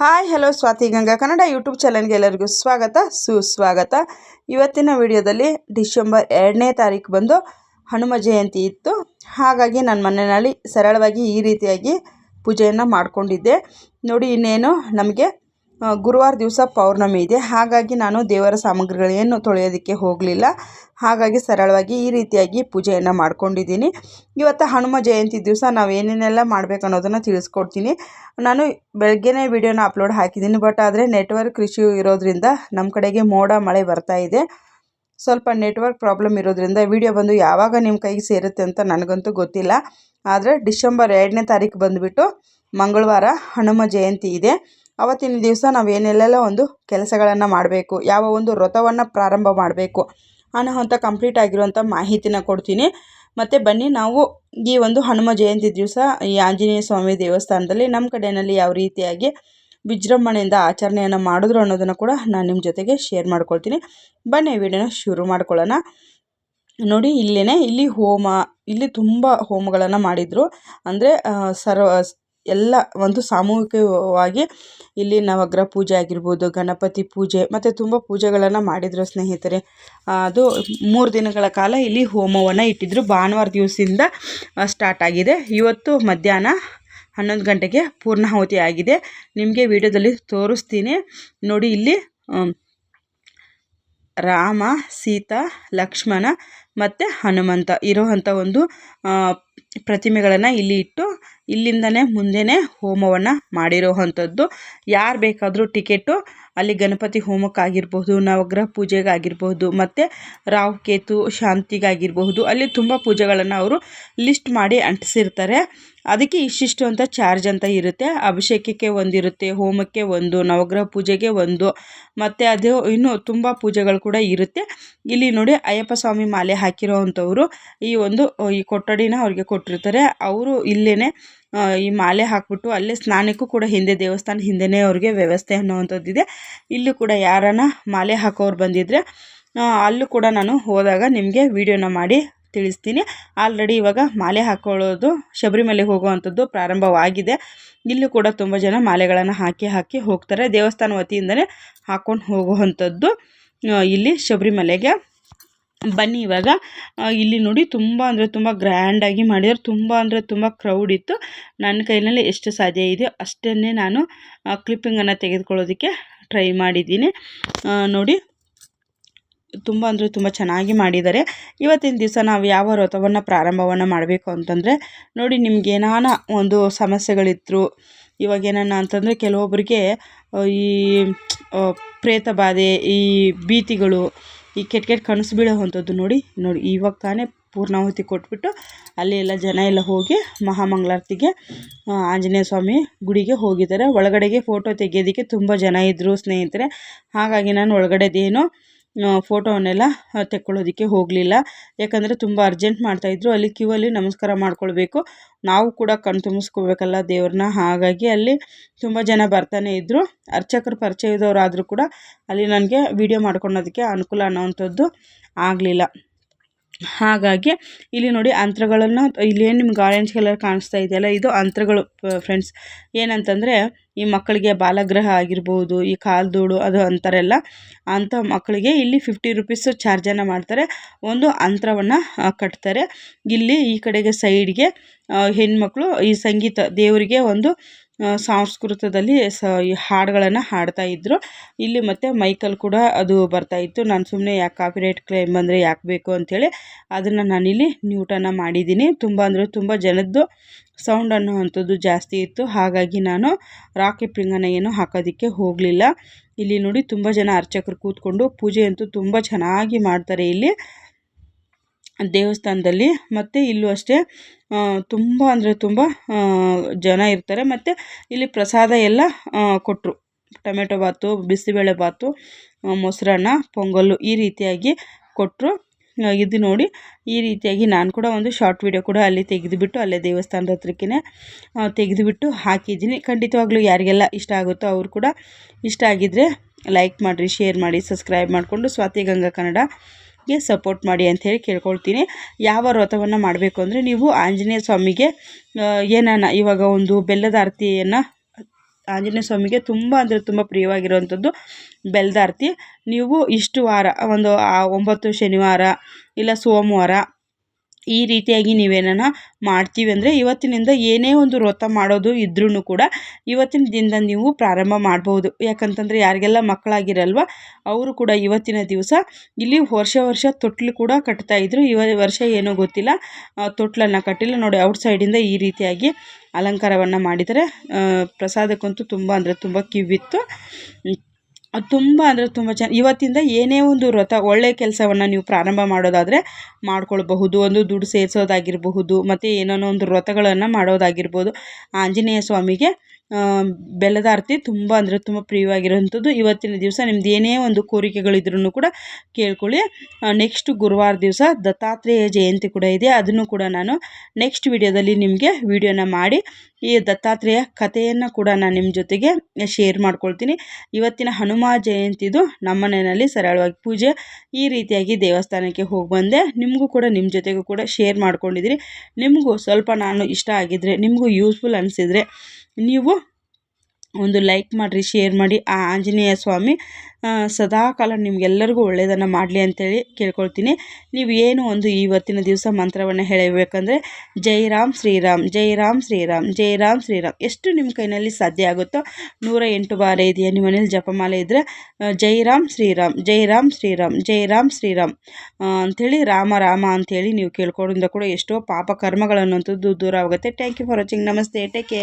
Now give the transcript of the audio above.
Hi, hello Swathi Ganga Kannada YouTube ಚಾನಲ್ಗೆ ಎಲ್ಲರಿಗೂ ಸ್ವಾಗತ, ಸುಸ್ವಾಗತ. ಇವತ್ತಿನ ವಿಡಿಯೋದಲ್ಲಿ ಡಿಸೆಂಬರ್ ಎರಡನೇ ತಾರೀಕು ಬಂದು ಹನುಮ ಜಯಂತಿ ಇತ್ತು. ಹಾಗಾಗಿ ನನ್ನ ಮನೆಯಲ್ಲಿ ಸರಳವಾಗಿ ಈ ರೀತಿಯಾಗಿ ಪೂಜೆಯನ್ನು ಮಾಡಿಕೊಂಡಿದ್ದೆ. ನೋಡಿ ಇನ್ನೇನು ನಮಗೆ ಗುರುವಾರ ದಿವಸ ಪೌರ್ಣಮಿ ಇದೆ. ಹಾಗಾಗಿ ನಾನು ದೇವರ ಸಾಮಗ್ರಿಗಳೇನು ತೊಳೆಯೋದಕ್ಕೆ ಹೋಗಲಿಲ್ಲ. ಹಾಗಾಗಿ ಸರಳವಾಗಿ ಈ ರೀತಿಯಾಗಿ ಪೂಜೆಯನ್ನು ಮಾಡ್ಕೊಂಡಿದ್ದೀನಿ. ಇವತ್ತು ಹನುಮ ಜಯಂತಿ ದಿವಸ ನಾವು ಏನೇನೆಲ್ಲ ಮಾಡಬೇಕು ಅನ್ನೋದನ್ನು ತಿಳಿಸ್ಕೊಡ್ತೀನಿ. ನಾನು ಬೆಳಗ್ಗೆನೇ ವಿಡಿಯೋನ ಅಪ್ಲೋಡ್ ಹಾಕಿದ್ದೀನಿ. ಬಟ್ ಆದರೆ ನೆಟ್ವರ್ಕ್ ಇಶ್ಯೂ ಇರೋದ್ರಿಂದ ನಮ್ಮ ಕಡೆಗೆ ಮೋಡ, ಮಳೆ ಬರ್ತಾ ಇದೆ. ಸ್ವಲ್ಪ ನೆಟ್ವರ್ಕ್ ಪ್ರಾಬ್ಲಮ್ ಇರೋದ್ರಿಂದ ವಿಡಿಯೋ ಬಂದು ಯಾವಾಗ ನಿಮ್ಮ ಕೈಗೆ ಸೇರುತ್ತೆ ಅಂತ ನನಗಂತೂ ಗೊತ್ತಿಲ್ಲ. ಆದರೆ ಡಿಸೆಂಬರ್ ಎರಡನೇ ತಾರೀಕು ಬಂದುಬಿಟ್ಟು ಮಂಗಳವಾರ ಹನುಮ ಜಯಂತಿ ಇದೆ. ಅವತ್ತಿನ ದಿವಸ ನಾವು ಏನೆಲ್ಲೆಲ್ಲ ಒಂದು ಕೆಲಸಗಳನ್ನು ಮಾಡಬೇಕು, ಯಾವ ಒಂದು ವ್ರತವನ್ನು ಪ್ರಾರಂಭ ಮಾಡಬೇಕು ಅನ್ನೋ ಅಂಥ ಕಂಪ್ಲೀಟ್ ಆಗಿರುವಂಥ ಮಾಹಿತಿನ ಕೊಡ್ತೀನಿ. ಮತ್ತು ಬನ್ನಿ, ನಾವು ಈ ಒಂದು ಹನುಮ ಜಯಂತಿ ದಿವಸ ಈ ಆಂಜನೇಯ ಸ್ವಾಮಿ ದೇವಸ್ಥಾನದಲ್ಲಿ ನಮ್ಮ ಕಡೆಯಲ್ಲಿ ಯಾವ ರೀತಿಯಾಗಿ ವಿಜೃಂಭಣೆಯಿಂದ ಆಚರಣೆಯನ್ನು ಮಾಡಿದ್ರು ಅನ್ನೋದನ್ನು ಕೂಡ ನಾನು ನಿಮ್ಮ ಜೊತೆಗೆ ಶೇರ್ ಮಾಡ್ಕೊಳ್ತೀನಿ. ಬನ್ನಿ, ವಿಡಿಯೋನ ಶುರು ಮಾಡ್ಕೊಳ್ಳೋಣ. ನೋಡಿ ಇಲ್ಲೇ ಇಲ್ಲಿ ಹೋಮ, ಇಲ್ಲಿ ತುಂಬ ಹೋಮಗಳನ್ನು ಮಾಡಿದರು. ಅಂದರೆ ಸರ್ವ ಎಲ್ಲ ಒಂದು ಸಾಮೂಹಿಕವಾಗಿ ಇಲ್ಲಿ ನವಗ್ರಹ ಪೂಜೆ ಆಗಿರ್ಬೋದು, ಗಣಪತಿ ಪೂಜೆ, ಮತ್ತು ತುಂಬ ಪೂಜೆಗಳನ್ನು ಮಾಡಿದರು ಸ್ನೇಹಿತರೆ. ಅದು ಮೂರು ದಿನಗಳ ಕಾಲ ಇಲ್ಲಿ ಹೋಮವನ್ನು ಇಟ್ಟಿದ್ದರು ಭಾನುವಾರ ದಿವಸದಿಂದ ಸ್ಟಾರ್ಟ್ ಆಗಿದೆ. ಇವತ್ತು ಮಧ್ಯಾಹ್ನ ಹನ್ನೊಂದು ಗಂಟೆಗೆ ಪೂರ್ಣಾಹುತಿ ಆಗಿದೆ. ನಿಮಗೆ ವಿಡಿಯೋದಲ್ಲಿ ತೋರಿಸ್ತೀನಿ. ನೋಡಿ ಇಲ್ಲಿ ರಾಮ, ಸೀತಾ, ಲಕ್ಷ್ಮಣ ಮತ್ತು ಹನುಮಂತ ಇರುವಂಥ ಒಂದು ಪ್ರತಿಮೆಗಳನ್ನು ಇಲ್ಲಿ ಇಟ್ಟು ಇಲ್ಲಿಂದನೇ ಮುಂದೆನೇ ಹೋಮವನ್ನು ಮಾಡಿರೋವಂಥದ್ದು. ಯಾರು ಬೇಕಾದರೂ ಟಿಕೆಟು, ಅಲ್ಲಿ ಗಣಪತಿ ಹೋಮಕ್ಕಾಗಿರ್ಬೋದು, ನವಗ್ರಹ ಪೂಜೆಗಾಗಿರ್ಬೋದು, ಮತ್ತು ರಾವ್ ಕೇತು ಶಾಂತಿಗಾಗಿರ್ಬಹುದು ಅಲ್ಲಿ ತುಂಬ ಪೂಜೆಗಳನ್ನು ಅವರು ಲಿಸ್ಟ್ ಮಾಡಿ ಅಂಟಿಸಿರ್ತಾರೆ. ಅದಕ್ಕೆ ಇಷ್ಟಿಷ್ಟು ಅಂತ ಚಾರ್ಜ್ ಅಂತ ಇರುತ್ತೆ. ಅಭಿಷೇಕಕ್ಕೆ ಒಂದಿರುತ್ತೆ, ಹೋಮಕ್ಕೆ ಒಂದು, ನವಗ್ರಹ ಪೂಜೆಗೆ ಒಂದು, ಮತ್ತು ಅದು ಇನ್ನೂ ತುಂಬ ಪೂಜೆಗಳು ಕೂಡ ಇರುತ್ತೆ. ಇಲ್ಲಿ ನೋಡಿ ಅಯ್ಯಪ್ಪ ಸ್ವಾಮಿ ಮಾಲೆ ಹಾಕಿರೋ ಈ ಒಂದು, ಈ ಕೊಠಡಿನ ಅವ್ರಿಗೆ ಕೊಟ್ಟಿರ್ತಾರೆ. ಅವರು ಇಲ್ಲೇ ಈ ಮಾಲೆ ಹಾಕ್ಬಿಟ್ಟು ಅಲ್ಲೇ ಸ್ನಾನಕ್ಕೂ ಕೂಡ ಹಿಂದೆ ದೇವಸ್ಥಾನ ಹಿಂದೆನೇ ಅವ್ರಿಗೆ ವ್ಯವಸ್ಥೆ ಅನ್ನೋವಂಥದ್ದಿದೆ. ಇಲ್ಲೂ ಕೂಡ ಯಾರನ್ನ ಮಾಲೆ ಹಾಕೋರು ಬಂದಿದ್ದರೆ ಅಲ್ಲೂ ಕೂಡ ನಾನು ಹೋದಾಗ ನಿಮಗೆ ವಿಡಿಯೋನ ಮಾಡಿ ತಿಳಿಸ್ತೀನಿ. ಆಲ್ರೆಡಿ ಇವಾಗ ಮಾಲೆ ಹಾಕ್ಕೊಳ್ಳೋದು ಶಬರಿಮಲೆಗೆ ಹೋಗುವಂಥದ್ದು ಪ್ರಾರಂಭವಾಗಿದೆ. ಇಲ್ಲೂ ಕೂಡ ತುಂಬ ಜನ ಮಾಲೆಗಳನ್ನು ಹಾಕಿ ಹಾಕಿ ಹೋಗ್ತಾರೆ. ದೇವಸ್ಥಾನ ವತಿಯಿಂದಲೇ ಹಾಕ್ಕೊಂಡು ಹೋಗುವಂಥದ್ದು. ಇಲ್ಲಿ ಶಬರಿಮಲೆಗೆ. ಬನ್ನಿ ಇವಾಗ. ಇಲ್ಲಿ ನೋಡಿ ತುಂಬ ಅಂದರೆ ತುಂಬ ಗ್ರ್ಯಾಂಡಾಗಿ ಮಾಡಿದ್ರು. ತುಂಬ ಅಂದರೆ ತುಂಬ ಕ್ರೌಡ್ ಇತ್ತು. ನನ್ನ ಕೈಯಲ್ಲಿ ಎಷ್ಟು ಸಾಧ್ಯ ಇದೆಯೋ ಅಷ್ಟನ್ನೇ ನಾನು ಕ್ಲಿಪ್ಪಿಂಗನ್ನು ತೆಗೆದುಕೊಳ್ಳೋದಕ್ಕೆ ಟ್ರೈ ಮಾಡಿದ್ದೀನಿ. ನೋಡಿ ತುಂಬ ಅಂದರೆ ತುಂಬ ಚೆನ್ನಾಗಿ ಮಾಡಿದ್ದಾರೆ. ಇವತ್ತಿನ ದಿವಸ ನಾವು ಯಾವ ವ್ರತವನ್ನು ಪ್ರಾರಂಭವನ್ನು ಮಾಡಬೇಕು ಅಂತಂದರೆ, ನೋಡಿ ನಿಮ್ಗೆ ಏನಾನ ಒಂದು ಸಮಸ್ಯೆಗಳಿದ್ರು, ಇವಾಗ ಏನಾನ ಅಂತಂದರೆ ಕೆಲವೊಬ್ಬರಿಗೆ ಈ ಪ್ರೇತ ಬಾಧೆ, ಈ ಭೀತಿಗಳು, ಈ ಕೆಟ್ಟ ಕೆಟ್ಟ ಕನಸು ಬೀಳೋವಂಥದ್ದು ನೋಡಿ ನೋಡಿ ಇವಾಗ ತಾನೇ ಪೂರ್ಣಾಹುತಿ ಕೊಟ್ಬಿಟ್ಟು ಅಲ್ಲಿ ಎಲ್ಲ ಜನ ಎಲ್ಲ ಹೋಗಿ ಮಹಾಮಂಗಳಾರತಿಗೆ ಆಂಜನೇಯ ಸ್ವಾಮಿ ಗುಡಿಗೆ ಹೋಗಿದ್ದಾರೆ. ಒಳಗಡೆಗೆ ಫೋಟೋ ತೆಗೆಯೋದಕ್ಕೆ ತುಂಬ ಜನ ಇದ್ದರು ಸ್ನೇಹಿತರೆ. ಹಾಗಾಗಿ ನಾನು ಒಳಗಡೆದೇನು ಫೋಟೋವನ್ನೆಲ್ಲ ತೆಕ್ಕೊಳ್ಳೋದಕ್ಕೆ ಹೋಗಲಿಲ್ಲ. ಯಾಕಂದರೆ ತುಂಬ ಅರ್ಜೆಂಟ್ ಮಾಡ್ತಾಯಿದ್ರು ಅಲ್ಲಿ ಕ್ಯೂ ಅಲ್ಲಿ ನಮಸ್ಕಾರ ಮಾಡ್ಕೊಳ್ಬೇಕು. ನಾವು ಕೂಡ ಕಣ್ ತುಂಬಿಸ್ಕೋಬೇಕಲ್ಲ ದೇವ್ರನ್ನ. ಹಾಗಾಗಿ ಅಲ್ಲಿ ತುಂಬ ಜನ ಬರ್ತಾನೆ ಇದ್ದರು ಅರ್ಚಕರು ಪರಿಚಯ ಇದ್ದವರಾದರೂ ಕೂಡ ಅಲ್ಲಿ ನನಗೆ ವಿಡಿಯೋ ಮಾಡ್ಕೊಳ್ಳೋದಕ್ಕೆ ಅನುಕೂಲ ಅನ್ನೋವಂಥದ್ದು ಆಗಲಿಲ್ಲ. ಹಾಗಾಗಿ ಇಲ್ಲಿ ನೋಡಿ ಅಂತ್ರಗಳನ್ನು, ಇಲ್ಲಿ ಏನು ನಿಮ್ಗೆ ಆರೆಂಜ್ ಕಲರ್ ಕಾಣಿಸ್ತಾ ಇದೆಯಲ್ಲ, ಇದು ಅಂತ್ರಗಳು ಫ್ರೆಂಡ್ಸ್ ಏನಂತಂದರೆ ಈ ಮಕ್ಕಳಿಗೆ ಬಾಲಗ್ರಹ ಆಗಿರ್ಬೋದು, ಈ ಕಾಲ್ದೋಡು ಅದು ಅಂತಾರಲ್ಲ ಅಂಥ ಮಕ್ಕಳಿಗೆ ಇಲ್ಲಿ ಫಿಫ್ಟಿ ರುಪೀಸು ಚಾರ್ಜನ್ನು ಮಾಡ್ತಾರೆ. ಒಂದು ಅಂತರವನ್ನು ಕಟ್ತಾರೆ. ಇಲ್ಲಿ ಈ ಕಡೆಗೆ ಸೈಡ್ಗೆ ಹೆಣ್ಮಕ್ಳು ಈ ಸಂಗೀತ ದೇವರಿಗೆ ಒಂದು ಸಂಸ್ಕೃತದಲ್ಲಿ ಸ, ಈ ಹಾಡುಗಳನ್ನು ಹಾಡ್ತಾ ಇದ್ದರು ಇಲ್ಲಿ ಮತ್ತು ಮೈಕಲ್ಲಿ ಕೂಡ ಅದು ಬರ್ತಾ ಇತ್ತು. ನಾನು ಸುಮ್ಮನೆ ಯಾಕೆ ಕಾಪಿರೈಟ್ ಕ್ಲೇಮ್ ಬಂದರೆ ಯಾಕೆ ಬೇಕು ಅಂಥೇಳಿ ಅದನ್ನು ನಾನಿಲ್ಲಿ ನ್ಯೂಟನ್ನು ಮಾಡಿದ್ದೀನಿ. ತುಂಬ ಅಂದರೆ ತುಂಬ ಜನದ್ದು ಸೌಂಡ್ ಅನ್ನುವಂಥದ್ದು ಜಾಸ್ತಿ ಇತ್ತು. ಹಾಗಾಗಿ ನಾನು ರಾಕಿ ಪಿಂಗನ್ನು ಏನು ಹಾಕೋದಕ್ಕೆ ಹೋಗಲಿಲ್ಲ. ಇಲ್ಲಿ ನೋಡಿ ತುಂಬ ಜನ ಅರ್ಚಕರು ಕೂತ್ಕೊಂಡು ಪೂಜೆ ಅಂತೂ ತುಂಬ ಚೆನ್ನಾಗಿ ಮಾಡ್ತಾರೆ ಇಲ್ಲಿ. ದೇವಸ್ಥಾನದಲ್ಲಿ. ಮತ್ತು ಇಲ್ಲೂ ಅಷ್ಟೇ ತುಂಬ ಅಂದರೆ ತುಂಬ ಜನ ಇರ್ತಾರೆ. ಮತ್ತು ಇಲ್ಲಿ ಪ್ರಸಾದ ಎಲ್ಲ ಕೊಟ್ಟರು ಟೊಮೆಟೊ ಬಾತು, ಬಿಸಿಬೇಳೆ ಬಾತು ಮೊಸರನ್ನ, ಪೊಂಗಲ್ಲು ಈ ರೀತಿಯಾಗಿ ಕೊಟ್ಟರು ಇದು ನೋಡಿ, ಈ ರೀತಿಯಾಗಿ ನಾನು ಕೂಡ ಒಂದು ಶಾರ್ಟ್ ವಿಡಿಯೋ ಕೂಡ ಅಲ್ಲಿ ತೆಗೆದುಬಿಟ್ಟು, ಅಲ್ಲೇ ದೇವಸ್ಥಾನದ ಹತ್ರಕ್ಕೇ ತೆಗೆದುಬಿಟ್ಟು ಹಾಕಿದ್ದೀನಿ. ಖಂಡಿತವಾಗ್ಲೂ ಯಾರಿಗೆಲ್ಲ ಇಷ್ಟ ಆಗುತ್ತೋ ಅವರು ಕೂಡ ಇಷ್ಟ ಆಗಿದ್ದರೆ ಲೈಕ್ ಮಾಡಿರಿ, ಶೇರ್ ಮಾಡಿ, ಸಬ್ಸ್ಕ್ರೈಬ್ ಮಾಡಿಕೊಂಡು, ಸ್ವಾತಿ ಗಂಗಾ ಕನ್ನಡಗೆ ಸಪೋರ್ಟ್ ಮಾಡಿ ಅಂತ ಹೇಳಿ ಕೇಳ್ಕೊಳ್ತೀನಿ. ಯಾವ ವ್ರತವನ್ನು ಮಾಡಬೇಕು ಅಂದರೆ ನೀವು ಆಂಜನೇಯ ಸ್ವಾಮಿಗೆ ಏನಾನ ಇವಾಗ ಒಂದು ಬೆಲ್ಲದ ಆರತಿಯನ್ನು, ಆಂಜನೇಯ ಸ್ವಾಮಿಗೆ ತುಂಬ ಅಂದರೆ ತುಂಬ ಪ್ರಿಯವಾಗಿರುವಂಥದ್ದು ಆರತಿ. ನೀವು ಇಷ್ಟು ವಾರ, ಒಂದು ಒಂಬತ್ತು ಶನಿವಾರ ಇಲ್ಲ ಸೋಮವಾರ ಈ ರೀತಿಯಾಗಿ ನೀವೇನ ಮಾಡ್ತೀವಿ ಅಂದರೆ ಇವತ್ತಿನಿಂದ ಏನೇ ಒಂದು ವ್ರತ ಮಾಡೋದು ಇದ್ರೂ ಕೂಡ ಇವತ್ತಿನ ದಿನದ ನೀವು ಪ್ರಾರಂಭ ಮಾಡ್ಬೋದು ಯಾಕಂತಂದರೆ ಯಾರಿಗೆಲ್ಲ ಮಕ್ಕಳಾಗಿರಲ್ವ, ಅವರು ಕೂಡ ಇವತ್ತಿನ ದಿವಸ ಇಲ್ಲಿ ವರ್ಷ ವರ್ಷ ತೊಟ್ಲು ಕೂಡ ಕಟ್ತಾ ಇದ್ರು. ಇವ ವರ್ಷ ಏನೂ ಗೊತ್ತಿಲ್ಲ. ತೊಟ್ಲನ್ನು ಕಟ್ಟಿಲ್ಲ. ನೋಡಿ ಔಟ್ ಸೈಡಿಂದ ಈ ರೀತಿಯಾಗಿ ಅಲಂಕಾರವನ್ನು ಮಾಡಿದರೆ ಪ್ರಸಾದಕ್ಕಂತೂ ತುಂಬ ಅಂದರೆ ತುಂಬ ಕಿವಿತ್ತು. ಅದು ತುಂಬ ಅಂದರೆ ತುಂಬ ಚೆನ್ನ ಇವತ್ತಿಂದ ಏನೇ ಒಂದು ವ್ರತ ಒಳ್ಳೆಯ ಕೆಲಸವನ್ನು ನೀವು ಪ್ರಾರಂಭ ಮಾಡೋದಾದರೆ ಮಾಡ್ಕೊಳ್ಬಹುದು, ಒಂದು ದುಡ್ಡು ಸೇರಿಸೋದಾಗಿರಬಹುದು, ಮತ್ತು ಏನೇನೋ ಒಂದು ವ್ರತಗಳನ್ನು ಮಾಡೋದಾಗಿರ್ಬೋದು. ಆಂಜನೇಯ ಸ್ವಾಮಿಗೆ ಬೆಲ್ಲದ ಆರತಿ ತುಂಬ ಅಂದರೆ ತುಂಬ ಪ್ರಿಯವಾಗಿರೋಂಥದ್ದು ಇವತ್ತಿನ ದಿವಸ ನಿಮ್ದು ಏನೇ ಒಂದು ಕೋರಿಕೆಗಳಿದ್ರೂ ಕೂಡ ಕೇಳ್ಕೊಳ್ಳಿ. ನೆಕ್ಸ್ಟ್ ಗುರುವಾರ ದಿವಸ ದತ್ತಾತ್ರೇಯ ಜಯಂತಿ ಕೂಡ ಇದೆ. ಅದನ್ನು ಕೂಡ ನಾನು ನೆಕ್ಸ್ಟ್ ವಿಡಿಯೋದಲ್ಲಿ ನಿಮಗೆ ವಿಡಿಯೋನ ಮಾಡಿ ಈ ದತ್ತಾತ್ರೇಯ ಕಥೆಯನ್ನು ಕೂಡ ನಾನು ನಿಮ್ಮ ಜೊತೆಗೆ ಶೇರ್ ಮಾಡ್ಕೊಳ್ತೀನಿ. ಇವತ್ತಿನ ಹನುಮ ಜಯಂತಿದು ನಮ್ಮ ಮನೆಯಲ್ಲಿ ಸರಳವಾಗಿ ಪೂಜೆ ಈ ರೀತಿಯಾಗಿ ದೇವಸ್ಥಾನಕ್ಕೆ ಹೋಗಿ ಬಂದೆ. ನಿಮಗೂ ಕೂಡ ನಿಮ್ಮ ಜೊತೆಗೂ ಕೂಡ ಶೇರ್ ಮಾಡ್ಕೊಂಡಿದ್ದೀರಿ ನಿಮಗೂ ಸ್ವಲ್ಪ ನಾನು ಇಷ್ಟ ಆಗಿದ್ದರೆ ನಿಮಗೂ ಯೂಸ್ಫುಲ್ ಅನಿಸಿದರೆ ನೀವು ಒಂದು ಲೈಕ್ ಮಾಡಿರಿ ಶೇರ್ ಮಾಡಿ, ಆ ಆಂಜನೇಯ ಸ್ವಾಮಿ ಸದಾಕಾಲ ನಿಮಗೆಲ್ಲರಿಗೂ ಒಳ್ಳೆಯದನ್ನು ಮಾಡಲಿ ಅಂತೇಳಿ ಕೇಳ್ಕೊಳ್ತೀನಿ. ನೀವು ಏನು ಒಂದು ಇವತ್ತಿನ ದಿವಸ ಮಂತ್ರವನ್ನು ಹೇಳಬೇಕಂದ್ರೆ, ಜೈ ರಾಮ್ ಶ್ರೀರಾಮ್ ಜೈ ರಾಮ್ ಶ್ರೀರಾಮ್ ಜೈ ರಾಮ್ ಶ್ರೀರಾಮ್ ಎಷ್ಟು ನಿಮ್ಮ ಕೈನಲ್ಲಿ ಸಾಧ್ಯ ಆಗುತ್ತೋ, ನೂರ ಎಂಟು ಬಾರಿ ಇದೆಯಾ? ನಿಮ್ಮ ಮನೇಲಿ ಜಪಮಾಲೆ ಇದ್ದರೆ ಜೈ ರಾಮ್ ಶ್ರೀರಾಮ್ ಜೈ ರಾಮ್ ಶ್ರೀರಾಮ್ ಜೈ ರಾಮ್ ಶ್ರೀರಾಮ್ ಅಂಥೇಳಿ ರಾಮ ರಾಮ ಅಂಥೇಳಿ ನೀವು ಕೇಳ್ಕೊಳ್ಳೋದ್ರಿಂದ ಕೂಡ ಎಷ್ಟೋ ಪಾಪ ಕರ್ಮಗಳನ್ನುವಂಥದ್ದು ದೂರ ಆಗುತ್ತೆ. ಥ್ಯಾಂಕ್ ಯು ಫಾರ್ ವಾಚಿಂಗ್ ನಮಸ್ತೆ. Take care